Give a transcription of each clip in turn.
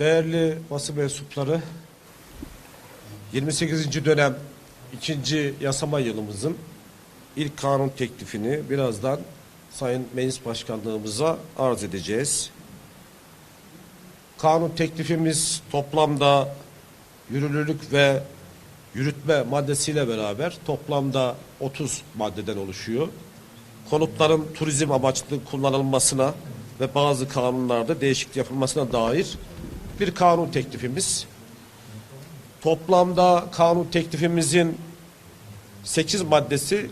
Değerli basın mensupları, 28. dönem ikinci yasama yılımızın ilk kanun teklifini birazdan Sayın Meclis Başkanlığımıza arz edeceğiz. Kanun teklifimiz toplamda yürürlülük ve yürütme maddesiyle beraber toplamda 30 maddeden oluşuyor. Konutların turizm amaçlı kullanılmasına ve bazı kanunlarda değişiklik yapılmasına dair bir kanun teklifimiz. Toplamda kanun teklifimizin 8 maddesi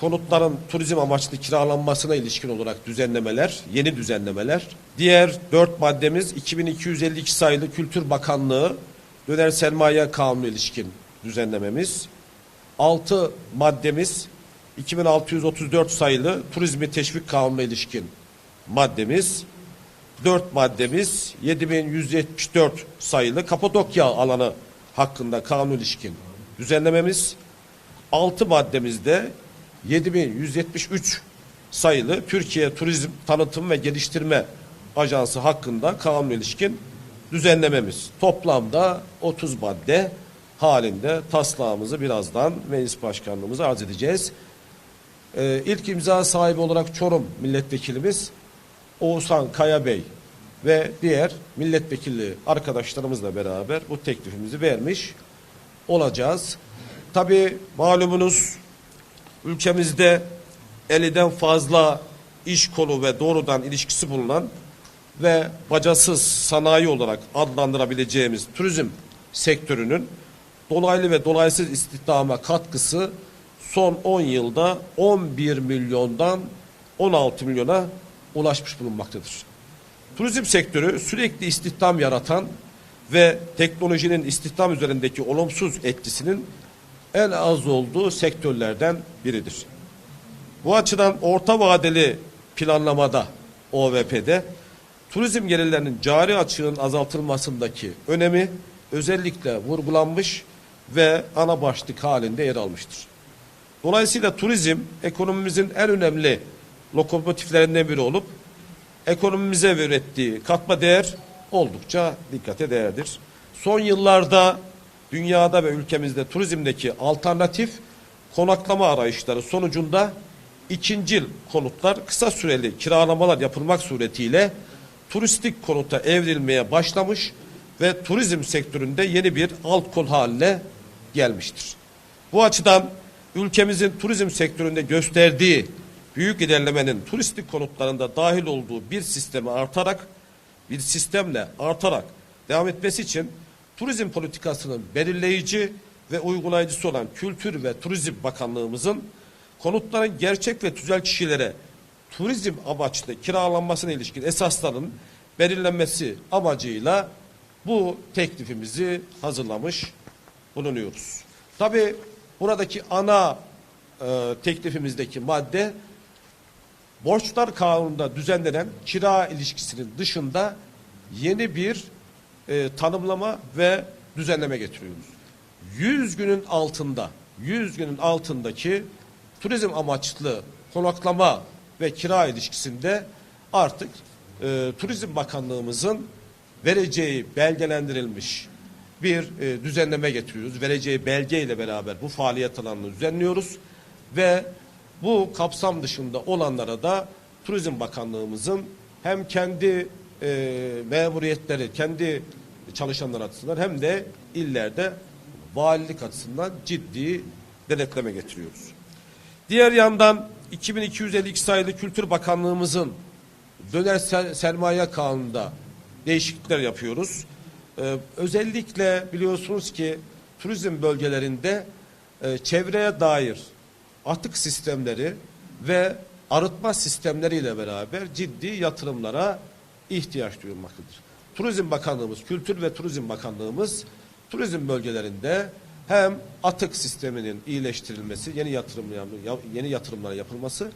konutların turizm amaçlı kiralanmasına ilişkin olarak düzenlemeler, yeni düzenlemeler. Diğer dört maddemiz 2252 sayılı Kültür Bakanlığı Döner Sermaye Kanunu ilişkin düzenlememiz. Altı maddemiz 2634 sayılı Turizmi Teşvik Kanunu ilişkin maddemiz. Dört maddemiz 7174 sayılı Kapadokya alanı hakkında kanun ilişkin düzenlememiz. Altı maddemizde 7173 sayılı Türkiye Turizm Tanıtım ve Geliştirme Ajansı hakkında kanun ilişkin düzenlememiz. Toplamda 30 madde halinde taslağımızı birazdan meclis başkanlığımıza arz edeceğiz. Ee, ilk imza sahibi olarak Çorum milletvekilimiz Oğuzhan Kaya Bey ve diğer milletvekili arkadaşlarımızla beraber bu teklifimizi vermiş olacağız. Tabi malumunuz ülkemizde 50'den fazla iş kolu ve doğrudan ilişkisi bulunan ve bacasız sanayi olarak adlandırabileceğimiz turizm sektörünün dolaylı ve dolaysız istihdama katkısı son 10 yılda 11 milyondan 16 milyona ulaşmış bulunmaktadır. Turizm sektörü sürekli istihdam yaratan ve teknolojinin istihdam üzerindeki olumsuz etkisinin en az olduğu sektörlerden biridir. Bu açıdan orta vadeli planlamada OVP'de turizm gelirlerinin cari açığın azaltılmasındaki önemi özellikle vurgulanmış ve ana başlık halinde yer almıştır. Dolayısıyla turizm ekonomimizin en önemli lokomotiflerinden biri olup ekonomimize ürettiği katma değer oldukça dikkate değerdir. Son yıllarda dünyada ve ülkemizde turizmdeki alternatif konaklama arayışları sonucunda ikincil konutlar kısa süreli kiralamalar yapılmak suretiyle turistik konuta evrilmeye başlamış ve turizm sektöründe yeni bir alt kol haline gelmiştir. Bu açıdan ülkemizin turizm sektöründe gösterdiği büyük ilerlemenin turistik konutlarında dahil olduğu bir sistemi artarak bir sistemle artarak devam etmesi için turizm politikasının belirleyici ve uygulayıcısı olan Kültür ve Turizm Bakanlığımızın konutların gerçek ve tüzel kişilere turizm amaçlı kiralanmasına ilişkin esasların belirlenmesi amacıyla bu teklifimizi hazırlamış bulunuyoruz. Tabi buradaki ana e, teklifimizdeki madde borçlar kanununda düzenlenen kira ilişkisinin dışında yeni bir e, tanımlama ve düzenleme getiriyoruz. 100 günün altında 100 günün altındaki turizm amaçlı konaklama ve kira ilişkisinde artık e, Turizm Bakanlığımızın vereceği belgelendirilmiş bir e, düzenleme getiriyoruz. Vereceği belge ile beraber bu faaliyet alanını düzenliyoruz ve bu kapsam dışında olanlara da Turizm Bakanlığımızın hem kendi e, memuriyetleri, kendi çalışanlar açısından hem de illerde valilik açısından ciddi denetleme getiriyoruz. Diğer yandan 2252 sayılı Kültür Bakanlığımızın döner ser- sermaye kanununda değişiklikler yapıyoruz. Ee, özellikle biliyorsunuz ki turizm bölgelerinde e, çevreye dair atık sistemleri ve arıtma sistemleriyle beraber ciddi yatırımlara ihtiyaç duyulmaktadır. Turizm Bakanlığımız, Kültür ve Turizm Bakanlığımız turizm bölgelerinde hem atık sisteminin iyileştirilmesi, yeni yatırımlar yeni yatırımlara yapılması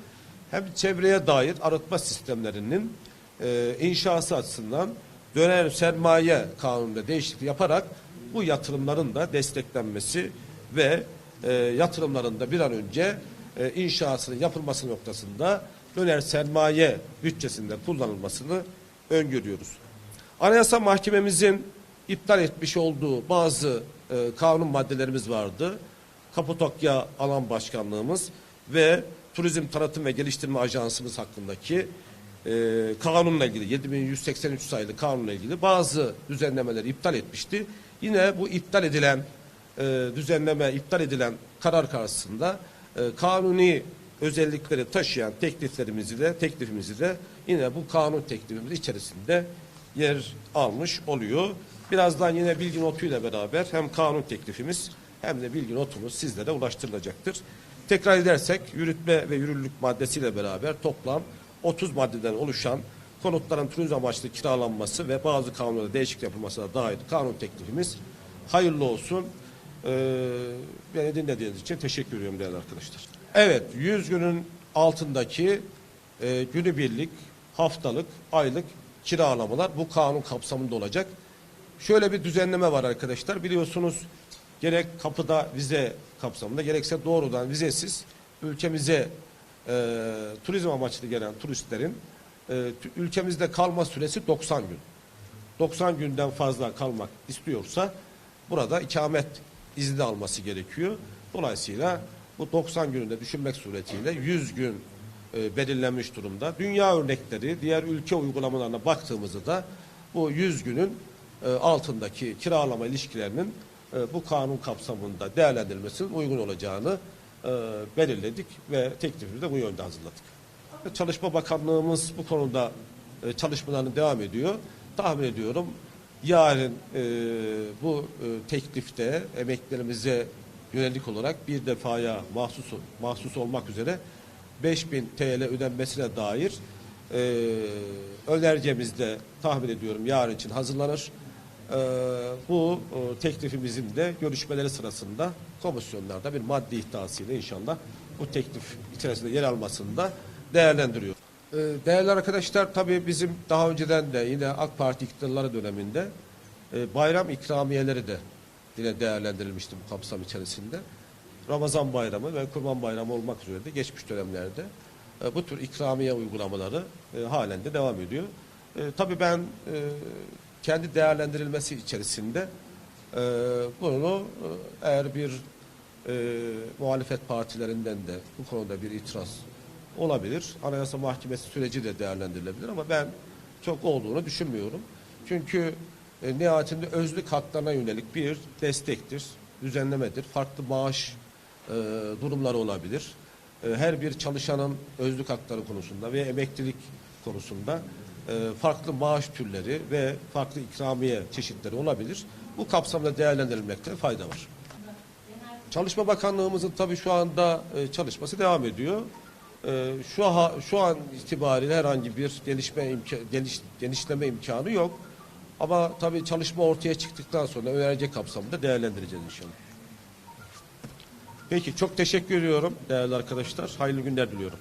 hem çevreye dair arıtma sistemlerinin e, inşası açısından döner sermaye kanununda değişiklik yaparak bu yatırımların da desteklenmesi ve e, yatırımların da bir an önce e, inşasının yapılması noktasında döner sermaye bütçesinde kullanılmasını öngörüyoruz. Anayasa Mahkememizin iptal etmiş olduğu bazı e, kanun maddelerimiz vardı. Kapadokya Alan Başkanlığımız ve Turizm Tanıtım ve Geliştirme Ajansımız hakkındaki e, kanunla ilgili 7183 sayılı kanunla ilgili bazı düzenlemeleri iptal etmişti. Yine bu iptal edilen e, düzenleme iptal edilen karar karşısında e, kanuni özellikleri taşıyan tekliflerimizi de teklifimizi de yine bu kanun teklifimiz içerisinde yer almış oluyor. Birazdan yine bilgi notuyla beraber hem kanun teklifimiz hem de bilgi notumuz sizlere ulaştırılacaktır. Tekrar edersek yürütme ve yürürlülük maddesiyle beraber toplam 30 maddeden oluşan konutların turizm amaçlı kiralanması ve bazı kanunlara değişiklik yapılmasına dair kanun teklifimiz hayırlı olsun. Ee, beni dinlediğiniz için teşekkür ediyorum değerli arkadaşlar. Evet 100 günün altındaki e, günübirlik, haftalık, aylık kiralamalar bu kanun kapsamında olacak. Şöyle bir düzenleme var arkadaşlar. Biliyorsunuz gerek kapıda vize kapsamında gerekse doğrudan vizesiz ülkemize e, turizm amaçlı gelen turistlerin e, ülkemizde kalma süresi 90 gün. 90 günden fazla kalmak istiyorsa burada ikamet izni alması gerekiyor. Dolayısıyla bu 90 gününde düşünmek suretiyle 100 gün e, belirlenmiş durumda. Dünya örnekleri, diğer ülke uygulamalarına baktığımızda da bu 100 günün e, altındaki kiralama ilişkilerinin e, bu kanun kapsamında değerlendirilmesinin uygun olacağını e, belirledik ve teklifimizi de bu yönde hazırladık. Çalışma Bakanlığımız bu konuda e, çalışmalarını devam ediyor. Tahmin ediyorum yarın e, bu e, teklifte emeklerimize yönelik olarak bir defaya mahsus mahsus olmak üzere 5000 TL ödenmesine dair e, önergemiz de tahmin ediyorum yarın için hazırlanır. E, bu e, teklifimizin de görüşmeleri sırasında komisyonlarda bir maddi iddiasıyla inşallah bu teklif içerisinde yer almasını da değerlendiriyor. E, değerli arkadaşlar tabii bizim daha önceden de yine AK Parti iktidarları döneminde e, bayram ikramiyeleri de yine değerlendirilmişti bu kapsam içerisinde. Ramazan bayramı ve Kurban bayramı olmak üzere de geçmiş dönemlerde e, bu tür ikramiye uygulamaları e, halen de devam ediyor. Tabii ben kendi değerlendirilmesi içerisinde bunu eğer bir muhalefet partilerinden de bu konuda bir itiraz olabilir. Anayasa Mahkemesi süreci de değerlendirilebilir ama ben çok olduğunu düşünmüyorum. Çünkü e, nihayetinde özlük haklarına yönelik bir destektir, düzenlemedir. Farklı maaş e, durumları olabilir. E, her bir çalışanın özlük hakları konusunda ve emeklilik konusunda e, farklı maaş türleri ve farklı ikramiye çeşitleri olabilir. Bu kapsamda değerlendirilmekte fayda var. Çalışma Bakanlığımızın tabii şu anda e, çalışması devam ediyor. E, şu ha, şu an itibariyle herhangi bir gelişme imka, geliş, genişleme imkanı yok. Ama tabii çalışma ortaya çıktıktan sonra önerge kapsamında değerlendireceğiz inşallah. Peki çok teşekkür ediyorum değerli arkadaşlar. Hayırlı günler diliyorum.